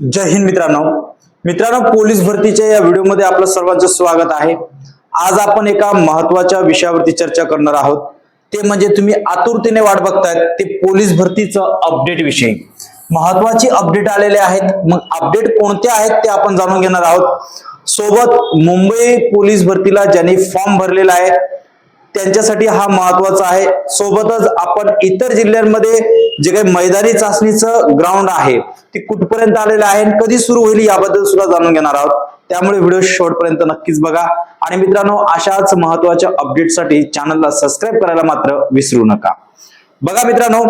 जय हिंद मित्रांनो. मित्रांनो पोलीस भरतीच्या या व्हिडिओमध्ये आपलं सर्वांचं स्वागत आहे. आज आपण एका महत्त्वाच्या विषयावरती चर्चा करणार आहोत. ते म्हणजे तुम्ही आतुरतेने वाट बघतायत ते पोलीस भरतीचं अपडेट विषयी. महत्वाची अपडेट आलेले आहेत. मग अपडेट कोणते आहेत ते आपण जाणून घेणार आहोत. सोबत मुंबई पोलीस भरतीला ज्यांनी फॉर्म भरलेला आहे त्यांच्यासाठी हा महत्त्वाचा आहे. सोबतच आपण इतर जिल्ह्यांमध्ये जे काही मैदानी चाचणीचं ग्राउंड आहे ते कुठपर्यंत आलेलं आहे आणि कधी सुरू होईल याबद्दल सुद्धा जाणून घेणार आहोत. त्यामुळे व्हिडिओ शेवटपर्यंत नक्कीच बघा. आणि मित्रांनो अशाच महत्त्वाच्या अपडेटसाठी चॅनलला सबस्क्राईब करायला मात्र विसरू नका. बघा मित्रांनो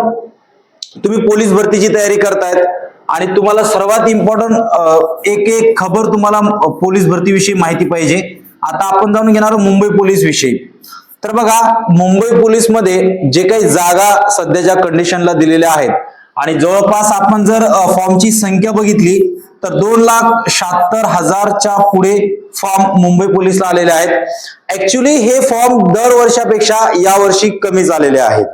तुम्ही पोलीस भरतीची तयारी करतायत आणि तुम्हाला सर्वात इम्पॉर्टंट एक एक खबर तुम्हाला पोलीस भरतीविषयी माहिती पाहिजे. आता आपण जाणून घेणार आहोत मुंबई पोलीस विषयी. तर बघा मुंबई पोलीसमध्ये जे काही जागा सध्याच्या कंडिशनला दिलेल्या आहेत आणि जवळपास आपण जर फॉर्मची संख्या बघितली तर दोन लाख शहात्तर हजारच्या पुढे फॉर्म मुंबई पोलीसला आलेले आहेत. ऍक्च्युली हे फॉर्म दरवर्षापेक्षा यावर्षी कमी झालेले आहेत.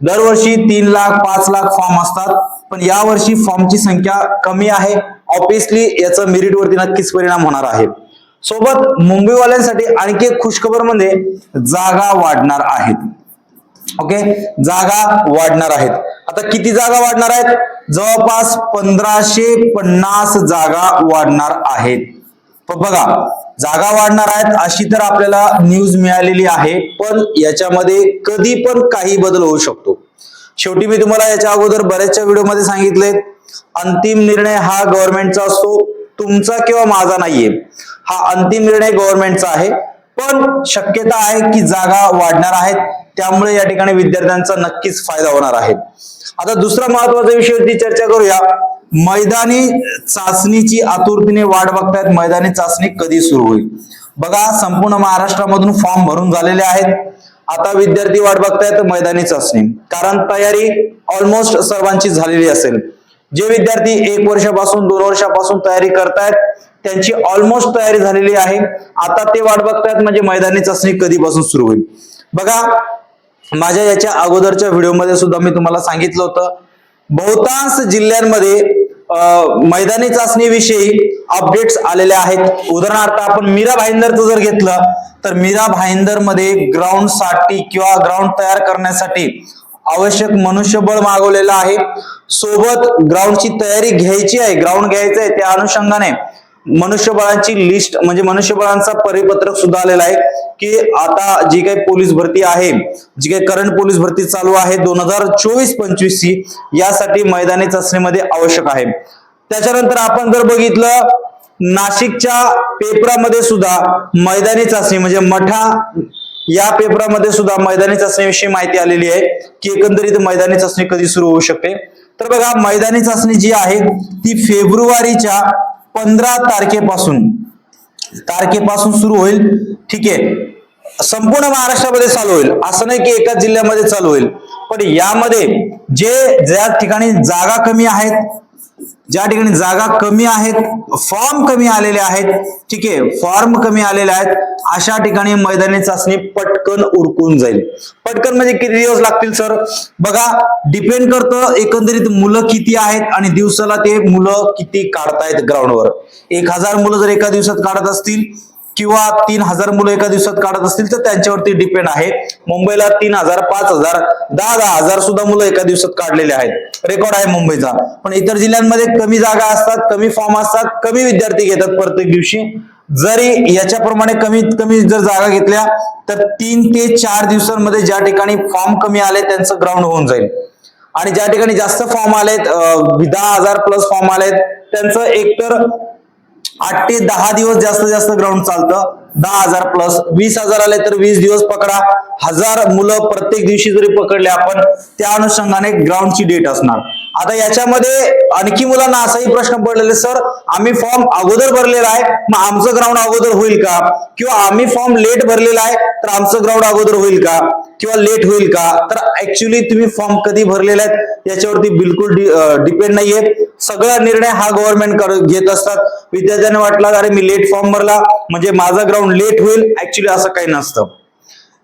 दरवर्षी तीन लाख पाच लाख फॉर्म असतात पण यावर्षी फॉर्मची संख्या कमी आहे. ऑब्विसली याचा मेरिटवरती नक्कीच परिणाम होणार आहे. सोबत मुंबईवाल्यांसाठी आणखी एक खुशखबर म्हणजे जागा वाढणार आहेत. ओके जागा वाढणार आहेत. आता किती जागा वाढणार आहेत? जवळपास पंधराशे पन्नास जागा वाढणार आहेत. बघा जागा वाढणार आहेत अशी तर आपल्याला न्यूज मिळालेली आहे पण याच्यामध्ये कधी पण काही बदल होऊ शकतो. शेवटी मी तुम्हाला याच्या अगोदर बऱ्याचशा व्हिडिओमध्ये सांगितले अंतिम निर्णय हा गव्हर्नमेंटचा असतो तुमचा किंवा माझा नाहीये. हा अंतिम निर्णय गव्हर्नमेंटचा आहे. पण शक्यता आहे की जागा वाढणार आहेत. त्यामुळे या ठिकाणी विद्यार्थ्यांचा नक्कीच फायदा होणार आहे. आता दुसरा महत्त्वाचा विषयावरती चर्चा करूया. मैदानी चाचणीची आतुरतेने वाट बघतायत. मैदानी चाचणी कधी सुरू होईल? बघा संपूर्ण महाराष्ट्रामधून फॉर्म भरून झालेले आहेत. आता विद्यार्थी वाट बघतायत मैदानी चाचणी. कारण तयारी ऑलमोस्ट सर्वांची झालेली असेल. जे विद्यार्थी एक वर्षापासून दोन वर्षापासून तयारी करतायत त्यांची ऑलमोस्ट तयारी झालेली आहे. आता ते वाट बघतायत म्हणजे मैदानी चाचणी कधीपासून सुरू होईल. बघा माझ्या याच्या अगोदरच्या व्हिडिओमध्ये सुद्धा मी तुम्हाला सांगितलं होतं. बहुतांश जिल्ह्यांमध्ये मैदानी चाचणीविषयी अपडेट्स आलेले आहेत. उदाहरणार्थ आपण मीरा भाईंदरचं जर घेतलं तर मीरा भाईंदरमध्ये ग्राउंडसाठी किंवा ग्राउंड तयार करण्यासाठी आवश्यक मनुष्यबळ मागवलेलं आहे. सोबत ग्राउंडची तयारी घ्यायची आहे ग्राउंड घ्यायचं आहे त्या अनुषंगाने. मनुष्यबळांची लिस्ट म्हणजे मनुष्यबळांचा परिपत्रक सुद्धा आलेला आहे की आता जी काही पोलीस भरती आहे जी काही करंट पोलीस भरती चालू आहे दोन हजार चोवीस पंचवीस ची यासाठी मैदानी चाचणीमध्ये आवश्यक आहे. त्याच्यानंतर आपण जर बघितलं नाशिकच्या पेपरामध्ये सुद्धा मैदानी चाचणी म्हणजे मठा या पेपरामध्ये सुद्धा मैदानी चाचणीविषयी माहिती आलेली आहे की एकंदरीत मैदानी चाचणी कधी सुरू होऊ शकते. तर बघा मैदानी चाचणी जी आहे ती फेब्रुवारीच्या पंधरा तारखेपासून. तारखेपासून सुरू होईल. ठीक आहे. संपूर्ण महाराष्ट्रामध्ये चालू होईल. असं नाही की एकाच जिल्ह्यामध्ये चालू होईल. पण यामध्ये जे ज्या ठिकाणी जागा कमी आहेत ज्या ठिकाणी जागा कमी आहेत फॉर्म कमी आलेले आहेत ठीक आहे फॉर्म कमी आलेले आहेत अशा ठिकाणी मैदानी चाचणी पटकन उरकून जाईल. पटकन म्हणजे किती दिवस लागतील सर बघा डिपेंड करतं एकंदरीत मुलं किती आहेत आणि दिवसाला ते मुलं किती काढतायत ग्राउंडवर एक हजार मुलं जर एका दिवसात काढत असतील किंवा तीन हजार मुलं एका दिवसात काढत असतील तर त्यांच्यावरती डिपेंड आहे. मुंबईला तीन हजार पाच हजार दहा दहा हजार सुद्धा मुलं एका दिवसात काढलेले आहेत. रेकॉर्ड आहे मुंबईचा. पण इतर जिल्ह्यांमध्ये कमी जागा असतात कमी फॉर्म असतात कमी विद्यार्थी घेतात प्रत्येक दिवशी. जरी याच्याप्रमाणे कमीत कमी जर जागा घेतल्या तर तीन ते चार दिवसांमध्ये ज्या ठिकाणी फॉर्म कमी आले त्यांचं ग्राउंड होऊन जाईल. आणि ज्या ठिकाणी जास्त फॉर्म आलेत दहा हजार प्लस फॉर्म आलेत त्यांचं एकतर आठ ते दहा दिवस जास्त जास्त ग्राउंड चालतं. दहा हजार प्लस वीस हजार आले तर वीस दिवस पकडा. हजार मुलं प्रत्येक दिवशी जरी पकडले आपण त्या अनुषंगाने ग्राउंडची डेट असणार. आता याच्यामध्ये आणखी मुलांना असाही प्रश्न पडलेले सर आम्ही फॉर्म अगोदर भरलेला आहे मग आमचं ग्राउंड अगोदर होईल का? किंवा आम्ही फॉर्म लेट भरलेला आहे तर आमचं ग्राउंड अगोदर होईल का? किंवा लेट होईल का? तर ऍक्च्युली तुम्ही फॉर्म कधी भरलेले आहेत याच्यावरती बिलकुल डिपेंड नाहीये. सगळा निर्णय हा गव्हर्नमेंट घेत असतात. विद्यार्थ्यांना वाटला अरे मी लेट फॉर्म भरला म्हणजे माझा ग्राउंड लेट होईल. ऍक्च्युली असं काही नसतं.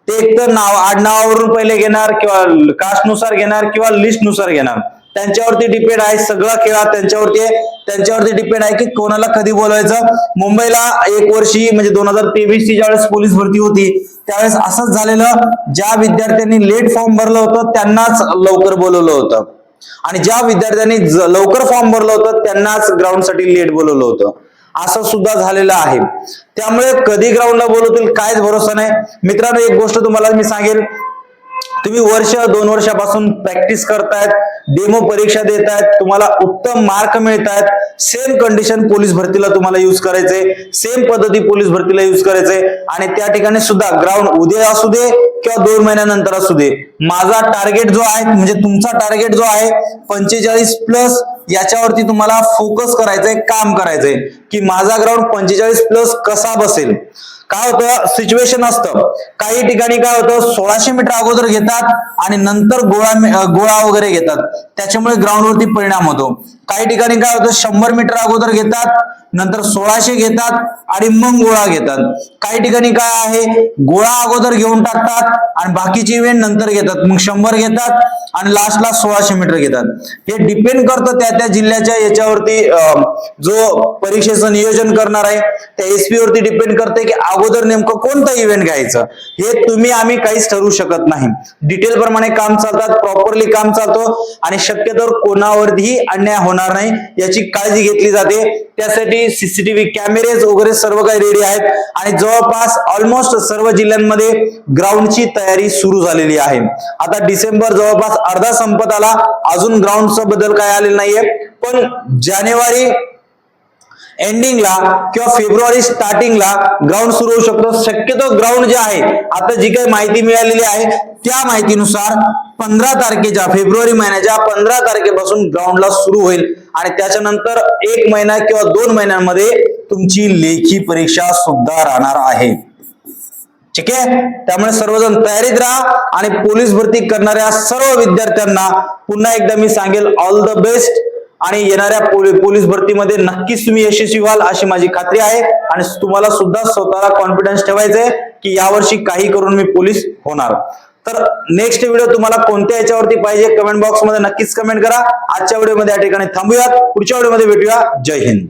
ते एक तर नाव आडनावावरून पहिले घेणार किंवा कास्टनुसार घेणार किंवा लिस्टनुसार घेणार. त्यांच्यावरती डिपेंड आहे सगळा खेळा त्यांच्यावरती आहे. त्यांच्यावरती डिपेंड आहे की कोणाला कधी बोलवायचं. मुंबईला एक वर्षी म्हणजे दोन हजार तेवीस ची ज्यावेळेस पोलीस भरती होती त्यावेळेस असंच झालेलं ज्या विद्यार्थ्यांनी लेट फॉर्म भरलं होतं त्यांनाच लवकर बोलवलं होतं. आणि ज्या विद्यार्थ्यांनी लवकर फॉर्म भरलं होतं त्यांनाच ग्राउंडसाठी लेट बोलवलं होतं. असं सुद्धा झालेलं आहे. त्यामुळे कधी ग्राउंडला बोलवतील काहीच भरोसा नाही. मित्रांनो एक गोष्ट तुम्हाला मी सांगेल तुम्ही वर्ष दोन वर्षापासून प्रॅक्टिस करतायत डेमो परीक्षा देतायत तुम्हाला उत्तम मार्क मिळतायत. सेम कंडिशन पोलीस भरतीला तुम्हाला युज करायचंय सेम पद्धती पोलीस भरतीला युज करायचे. आणि त्या ठिकाणी सुद्धा ग्राउंड उद्या असू दे किंवा दोन महिन्यानंतर असू दे माझा टार्गेट जो आहे म्हणजे तुमचा टार्गेट जो आहे पंचेचाळीस प्लस याच्यावरती तुम्हाला फोकस करायचंय काम करायचंय. की माझा ग्राउंड पंचेचाळीस प्लस कसा बसेल? काय होतं? सिच्युएशन असतं. काही ठिकाणी काय होतं? सोळाशे मीटर अगोदर घेतात आणि नंतर गोळा गोळा वगैरे घेतात. त्याच्यामुळे ग्राउंडवरती परिणाम होतो. काही ठिकाणी काय होतं? शंभर मीटर अगोदर घेतात नंतर सोळाशे घेतात आणि मग गोळा घेतात. काही ठिकाणी काय आहे? गोळा अगोदर घेऊन टाकतात आणि बाकीची इव्हेंट नंतर घेतात. मग शंभर घेतात आणि लास्टला सोळाशे मीटर घेतात. हे डिपेंड करतं त्या त्या जिल्ह्याच्या याच्यावरती अं, जो परीक्षेचं नियोजन करणार आहे त्या एसपी वरती डिपेंड करते की अगोदर नेमकं कोणतं इव्हेंट घ्यायचं? हे तुम्ही आम्ही काहीच ठरवू शकत नाही. डिटेल प्रमाणे काम चालतात प्रॉपरली काम चालतो आणि शक्यतोवर कोणावरतीही अन्याय होणार नाही याची काळजी घेतली जाते. त्यासाठी सीसीटीव्ही कॅमेरेज वगैरे सर्व काही रेडी आहेत. आणि जवळपास ऑलमोस्ट सर्व जिल्ह्यांमध्ये ग्राउंडची तयारी सुरू झालेली आहे. आता डिसेंबर जवळपास अर्धा संपत आला. अजून ग्राउंडचं बदल काय आलेलं नाहीये. पण जानेवारी एंडिंगला किंवा फेब्रुवारी स्टार्टिंगला ग्राउंड सुरू होऊ शकतो. शक्यतो ग्राउंड जे आहे आता जी काही माहिती मिळालेली आहे त्या माहितीनुसार पंधरा तारखेच्या फेब्रुवारी महिन्याच्या पंधरा तारखेपासून ग्राउंडला सुरू होईल. आणि त्याच्यानंतर एक महिना किंवा दोन महिन्यांमध्ये तुमची लेखी परीक्षा सुद्धा राहणार आहे. ठीक आहे? त्यामुळे सर्वजण तयारीत राहा आणि पोलीस भरती करणाऱ्या सर्व विद्यार्थ्यांना पुन्हा एकदा मी सांगेल ऑल द बेस्ट आणि येणाऱ्या पोलीस भरतीमध्ये नक्कीच तुम्ही यशस्वी व्हाल अशी माझी खात्री आहे. आणि तुम्हाला सुद्धा स्वतःला कॉन्फिडन्स ठेवायचंय की यावर्षी काही करून मी पोलीस होणार. तर नेक्स्ट व्हिडिओ तुम्हाला कोणत्या याच्यावरती पाहिजे कमेंट बॉक्समध्ये नक्कीच कमेंट करा. आजच्या व्हिडिओमध्ये या ठिकाणी थांबूयात. पुढच्या व्हिडिओमध्ये भेटूया. जय हिंद.